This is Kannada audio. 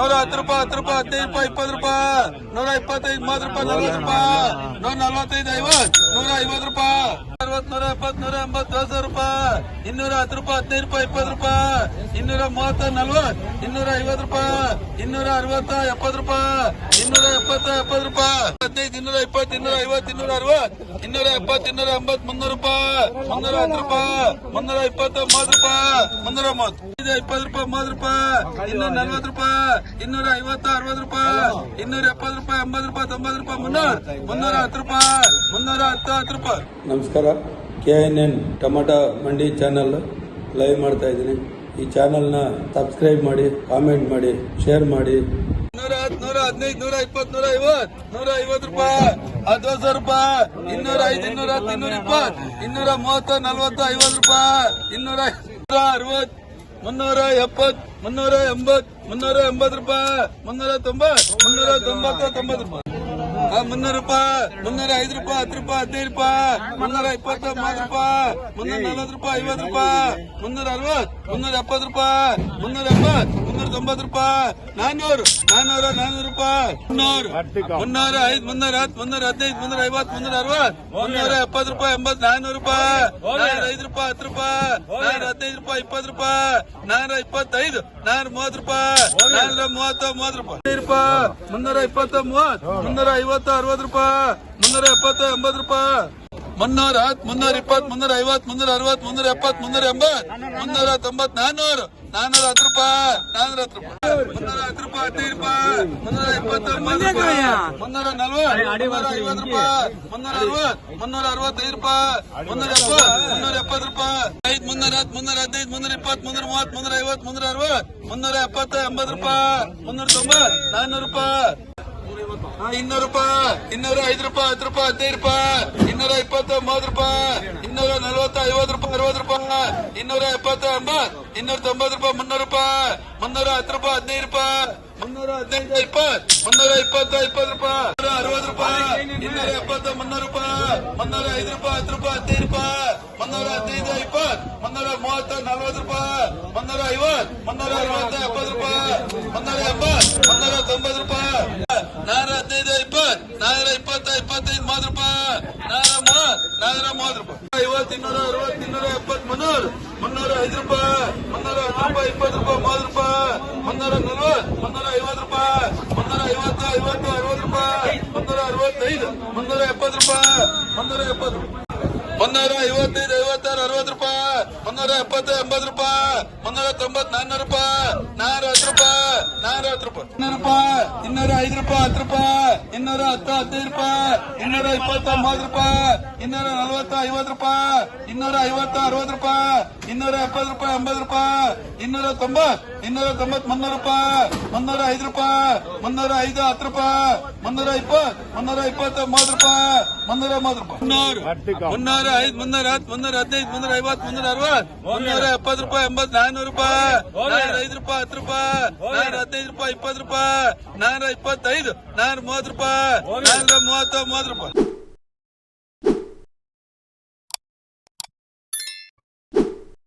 ನೂರ ಹತ್ತು ರೂಪಾಯಿ ಹತ್ತು ರೂಪಾಯಿ ಹದಿನೈದು ರೂಪಾಯಿ ಇಪ್ಪತ್ತು ರೂಪಾಯಿ ನೂರ ಇಪ್ಪತ್ತೈದು ಮೂವತ್ತು ರೂಪಾಯಿ ನಲ್ವತ್ತು ರೂಪಾಯಿ ನೂರ ನಲ್ವತ್ತೈದು ಐವತ್ತು ನೂರ ಐವತ್ತು ರೂಪಾಯಿ. ಅರವತ್ ನೂರ ಎಪ್ಪತ್ ನೂರ ಎಂಬತ್ತು ದೋಸ ರೂಪಾಯಿ. ಇನ್ನೂರ ಹತ್ತು ರೂಪಾಯಿ ಹದಿನೈದು ರೂಪಾಯಿ ಇಪ್ಪತ್ತು ರೂಪಾಯಿ. ಇನ್ನೂರ ಮೂವತ್ತ ನಲ್ವತ್ ಇನ್ನೂರ ಐವತ್ತು ರೂಪಾಯಿ. ಇನ್ನೂರ ಅರವತ್ತ ಎಪ್ಪತ್ತು ರೂಪಾಯಿ. ಇನ್ನೂರ ಎಪ್ಪತ್ತ ಎಪ್ಪತ್ತು ರೂಪಾಯಿ. ಹದಿನೈದು ಇನ್ನೂರ ಇಪ್ಪತ್ತು, ಇನ್ನೂರ ಐವತ್ತು, ಇನ್ನೂರ ಅರವತ್ ಇನ್ನೂರ ಎಪ್ಪತ್ತು, ಇನ್ನೂರ ಎಂಬತ್ ಮುನ್ನೂರು ರೂಪಾಯಿ, ಮುನ್ನೂರ ಹತ್ತು ರೂಪಾಯಿ, ಮುನ್ನೂರ ಇಪ್ಪತ್ತು ರೂಪಾಯಿ, ಮುನ್ನೂರ ಮೂವತ್ತು. ಇಪ್ಪತ್ತು ರೂಪಾಯಿ, ಮೂವತ್ತು ರೂಪಾಯಿ, ಇನ್ನೂರ ನಲ್ವತ್ತು ರೂಪಾಯಿ, ಇನ್ನೂರ ಐವತ್ತು, ಅರವತ್ತು ರೂಪಾಯಿ, ಇನ್ನೂರ ಎಪ್ಪತ್ತು ರೂಪಾಯಿ, ಎಂಬತ್ತು ರೂಪಾಯಿ, ತೊಂಬತ್ತು ರೂಪಾಯಿ, ಮುನ್ನೂರ ಮುನ್ನೂರ ಹತ್ತು ರೂಪಾಯಿ, ಮುನ್ನೂರ ಹತ್ತು ಹತ್ತು ರೂಪಾಯಿ. ನಮಸ್ಕಾರ. K N N tomato Mandi channel live ಮಾಡ್ತಾ ಇದ್ದೀನಿ. ಈ ಚಾನಲ್ನ ಸಬ್ಸ್ಕ್ರೈಬ್ ಮಾಡಿ ಕಾಮೆಂಟ್ ಮಾಡಿ ಶೇರ್ ಮಾಡಿ. ಹದಿನೈದು ನೂರ ಇಪ್ಪತ್ತು, ನೂರ ಐವತ್ತು ನೂರ ಐವತ್ತು ರೂಪಾಯಿ ಹತ್ತು ಸಾವಿರ ರೂಪಾಯಿ, ಇನ್ನೂರ ಐದು, ಇನ್ನೂರ ಹತ್ತು, ಇನ್ನೂರ ಇಪ್ಪತ್ ಇನ್ನೂರ ಮೂವತ್ತು, ನಲ್ವತ್ತು, ಐವತ್ತು ರೂಪಾಯಿ, ಇನ್ನೂರ ಅರವತ್ತು, ಮುನ್ನೂರ ಎಪ್ಪತ್ತು, ಮುನ್ನೂರ ಎಂಬತ್ತು ಮುನ್ನೂರ ಎಂಬತ್ತು ರೂಪಾಯಿ, ಮುನ್ನೂರ ತೊಂಬತ್ತು ಮುನ್ನೂರ ತೊಂಬತ್ತು ತೊಂಬತ್ತು ರೂಪಾಯಿ. ಮುನ್ನೂರು ರೂಪಾಯಿ, ಮುನ್ನೂರ ಐದು ರೂಪಾಯಿ, ಹತ್ತು ರೂಪಾಯಿ, ಹದಿನೈದು ರೂಪಾಯಿ, ಮುನ್ನೂರ ಇಪ್ಪತ್ತು, ಮೂವತ್ತು ರೂಪಾಯಿ, ಮುನ್ನೂರ ನಲ್ವತ್ತು ರೂಪಾಯಿ, ಐವತ್ತು ರೂಪಾಯಿ, ಮುನ್ನೂರ ಅರವತ್ತು, ಮುನ್ನೂರ ಎಪ್ಪತ್ತು ರೂಪಾಯಿ, ಮುನ್ನೂರ ಎಂಬತ್ತು ಮುನ್ನೂರ ತೊಂಬತ್ತು ರೂಪಾಯಿ. ನಾನ್ನೂರು ನಾನ್ನೂರ ನಾನ್ನೂರು ರೂಪಾಯಿ. ಮುನ್ನೂರು, ಮುನ್ನೂರ ಐದು, ಮುನ್ನೂರ ಹತ್ತು, ಮುನ್ನೂರ ಹದಿನೈದು, ಮುನ್ನೂರ ಐವತ್ತು, ಮುನ್ನೂರ ಅರವತ್ತು, ಮುನ್ನೂರ ಎಪ್ಪತ್ತು ರೂಪಾಯಿ, ಎಂಬತ್ತು ನಾನ್ನೂರು ರೂಪಾಯಿ. ನಾನ್ನೂರ ಐದು ರೂಪಾಯಿ, ಹತ್ತು ರೂಪಾಯಿ. ನಾನ್ನೂರ ಹದಿನೈದು ರೂಪಾಯಿ, ಇಪ್ಪತ್ತು ರೂಪಾಯಿ. ನಾನೂರ ಇಪ್ಪತ್ತೈದು ನಾನ್ನೂರ ಮೂವತ್ತು ರೂಪಾಯಿ. ನಾನ್ನೂರ ಮೂವತ್ತು ಮೂವತ್ತು ರೂಪಾಯಿ. ಹದಿನೈದು ರೂಪಾಯಿ, ಮುನ್ನೂರ ಇಪ್ಪತ್ತು, ಮೂವತ್ತು, ಮುನ್ನೂರ ಐವತ್ತು, ಅರವತ್ತು ರೂಪಾಯಿ. ಮುನ್ನೂರ ಎಪ್ಪತ್ತು, ಎಂಬತ್ತು ರೂಪಾಯಿ. ಮುನ್ನೂರ ಹತ್ತು ಮುನ್ನೂರ ಇಪ್ಪತ್ ಮುನ್ನೂರ ಐವತ್ತು ಮುನ್ನೂರ ಅರವತ್ತು ಮುನ್ನೂರ ಎಪ್ಪತ್ತು ಮುನ್ನೂರ ಎಂಬತ್ತು ಮುನ್ನೂರ ತೊಂಬತ್ತು ನಾನೂರು ನಾನೂರ ಹತ್ತು ರೂಪಾಯಿ ನಾನೂರ ಹತ್ತು ರೂಪಾಯಿ ಮುನ್ನೂರ ಹತ್ತು ರೂಪಾಯಿ ಹದಿನೈದು ರೂಪಾಯಿ ಮುನ್ನೂರ ಇಪ್ಪತ್ತು ರೂಪಾಯಿ ಮುನ್ನೂರ ನಲ್ವತ್ತು ಮುನ್ನೂರ ಐವತ್ತು ರೂಪಾಯಿ ಮುನ್ನೂರ ಅರವತ್ತು ಮುನ್ನೂರ ಅರವತ್ತೈದು ರೂಪಾಯಿ ಮುನ್ನೂರ ಎಪ್ಪತ್ತು ಮುನ್ನೂರ ಎಪ್ಪತ್ತು ರೂಪಾಯಿ ಐದು ಮುನ್ನೂರ ಹತ್ತು ಮುನ್ನೂರ ಹದಿನೈದು ಮುನ್ನೂರ ಇಪ್ಪತ್ತು ಮುನ್ನೂರ ಮೂವತ್ತು ಮುನ್ನೂರ ಐವತ್ತು ಮುನ್ನೂರ ಅರವತ್ತು ಮುನ್ನೂರ ಎಪ್ಪತ್ತು ಎಂಬತ್ತು ರೂಪಾಯಿ ಮುನ್ನೂರ ತೊಂಬತ್ ನಾನ್ನೂರು ರೂಪಾಯಿ. ಇನ್ನೂರು ರೂಪಾಯಿ, ಇನ್ನೂರ ಐದು ರೂಪಾಯಿ, ಹತ್ತು ರೂಪಾಯಿ, ಹದಿನೈದು ರೂಪಾಯಿ, ಇನ್ನೂರ ಇಪ್ಪತ್ತು, ಮೂವತ್ತು ರೂಪಾಯಿ, ಇನ್ನೂರ ನಲವತ್ತು ಐವತ್ತು ರೂಪಾಯಿ, ಅರವತ್ತು ರೂಪಾಯಿ, ಇನ್ನೂರ ಎಪ್ಪತ್ತು, ಎಂಬತ್ತು, ಇನ್ನೂರ ತೊಂಬತ್ತು ರೂಪಾಯಿ, ಮುನ್ನೂರು ರೂಪಾಯಿ, ಮುನ್ನೂರ ಹತ್ತು ರೂಪಾಯಿ, ಹದಿನೈದು ರೂಪಾಯಿ, ಮುನ್ನೂರ ಹದಿನೈದು, ಇಪ್ಪತ್ತು, ಮುನ್ನೂರ ಇಪ್ಪತ್ತು ಇಪ್ಪತ್ತು ರೂಪಾಯಿ ಅರವತ್ತು ರೂಪಾಯಿ, ಇನ್ನೂರ ಎಪ್ಪತ್ತು, ಮುನ್ನೂರು ರೂಪಾಯಿ, ಮುನ್ನೂರ ಐದು ರೂಪಾಯಿ, ಹತ್ತು ರೂಪಾಯಿ, ಹದಿನೈದು ರೂಪಾಯಿ, ಮುನ್ನೂರ ಹದಿನೈದು, ಇಪ್ಪತ್ತು, ಮುನ್ನೂರ ಮೂವತ್ತು, ನಲ್ವತ್ತು ರೂಪಾಯಿ, ಮುನ್ನೂರ ಐವತ್ತು, ಮುನ್ನೂರ ಅರವತ್ತು, ಎಪ್ಪತ್ತು ರೂಪಾಯಿ, ಮುನ್ನೂರ ಎಂಬತ್ತು, ಮುನ್ನೂರ ತೊಂಬತ್ತು ರೂಪಾಯಿ ನಾನೂರ ಹದಿನೈದು ಇಪ್ಪತ್ತು ನಾನೂರ ಇಪ್ಪತ್ತು ಇಪ್ಪತ್ತೈದು ಮೂವತ್ತು ರೂಪಾಯಿ ನಾನೂರ ಮೂವತ್ತು ನಾನೂರ ಮೂವತ್ತು ಐವತ್ತು ಇನ್ನೂರ ಅರವತ್ತು ಇನ್ನೂರ ಎಪ್ಪತ್ತು ಮುನ್ನೂರು, ಮುನ್ನೂರ ಐದು ರೂಪಾಯಿ, ಮುನ್ನೂರ ಹತ್ತು ರೂಪಾಯಿ, ಇಪ್ಪತ್ತು ರೂಪಾಯಿ, ಮೂವತ್ತು ರೂಪಾಯಿ, ಮುನ್ನೂರ ನಲ್ವತ್ತು ಮುನ್ನೂರ ಐವತ್ತು ರೂಪಾಯಿ, ಮುನ್ನೂರ ಐವತ್ತು ಐವತ್ತು, ಅರವತ್ತು ರೂಪಾಯಿ, ಮುನ್ನೂರ ಅರವತ್ತೈದು, ಮುನ್ನೂರ ಎಪ್ಪತ್ತು ರೂಪಾಯಿ, ಮುನ್ನೂರ ಎಪ್ಪತ್ತು ಮುನ್ನೂರ ಐವತ್ತೈದು, ಐವತ್ತಾರು, ಅರವತ್ತು ರೂಪಾಯಿ, ಮುನ್ನೂರ ಎಪ್ಪತ್ತು, ಎಂಬತ್ತು ರೂಪಾಯಿ, ಮುನ್ನೂರ ತೊಂಬತ್ತು ನಾನ್ನೂರು ರೂಪಾಯಿ ನಾನ್ನೂರ ಹತ್ತು ರೂಪಾಯಿ. ಹತ್ತು ರೂಪಾಯಿ ಇನ್ನೂರು ರೂಪಾಯಿ ಇನ್ನೂರ ಐದು ರೂಪಾಯಿ ಹತ್ತು ರೂಪಾಯಿ ಇನ್ನೂರ ಹತ್ತು ಹದಿನೈದು ರೂಪಾಯಿ ಇನ್ನೂರ ಇಪ್ಪತ್ತು ರೂಪಾಯಿ ಇನ್ನೂರ ನಲವತ್ತು ಐವತ್ತು ರೂಪಾಯಿ ಇನ್ನೂರ ಐವತ್ತು ಅರವತ್ತು ರೂಪಾಯಿ ಇನ್ನೂರ ಎಪ್ಪತ್ತು ರೂಪಾಯಿ ಎಂಬತ್ತು ರೂಪಾಯಿ ಇನ್ನೂರ ತೊಂಬತ್ತು. ಇನ್ನೂರ ತೊಂಬತ್ ಮುನ್ನೂರು ರೂಪಾಯಿ, ಮುನ್ನೂರ ಐದು ರೂಪಾಯಿ, ಮುನ್ನೂರ ಐದು ಹತ್ತು ರೂಪಾಯಿ, ಮುನ್ನೂರ ಇಪ್ಪತ್ತು ಮುನ್ನೂರ ಇಪ್ಪತ್ತು ಮೂವತ್ತು ರೂಪಾಯಿ, ಮುನ್ನೂರ ಮೂವತ್ತು ರೂಪಾಯಿ. ಮುನ್ನೂರು ಐದು, ಮುನ್ನೂರ ಹತ್ತು, ಮುನ್ನೂರ ಹದಿನೈದು, ಮುನ್ನೂರ ಐವತ್ತು, ಮುನ್ನೂರ ಅರವತ್ತು, ಮುನ್ನೂರ ಎಪ್ಪತ್ತು ರೂಪಾಯಿ ಎಂಬತ್ ನಾನ್ನೂರು ರೂಪಾಯಿ ಐದು ರೂಪಾಯಿ, ಹತ್ತು ರೂಪಾಯಿ, ನಾನೂರ ಹದಿನೈದು ರೂಪಾಯಿ, ಇಪ್ಪತ್ತು ರೂಪಾಯಿ, ನಾನೂರ ಇಪ್ಪತ್ತೈದು, ನಾನೂರ ಮೂವತ್ತು ರೂಪಾಯಿ, ನಾನೂರ ಮೂವತ್ತು ಮೂವತ್ತು ರೂಪಾಯಿ.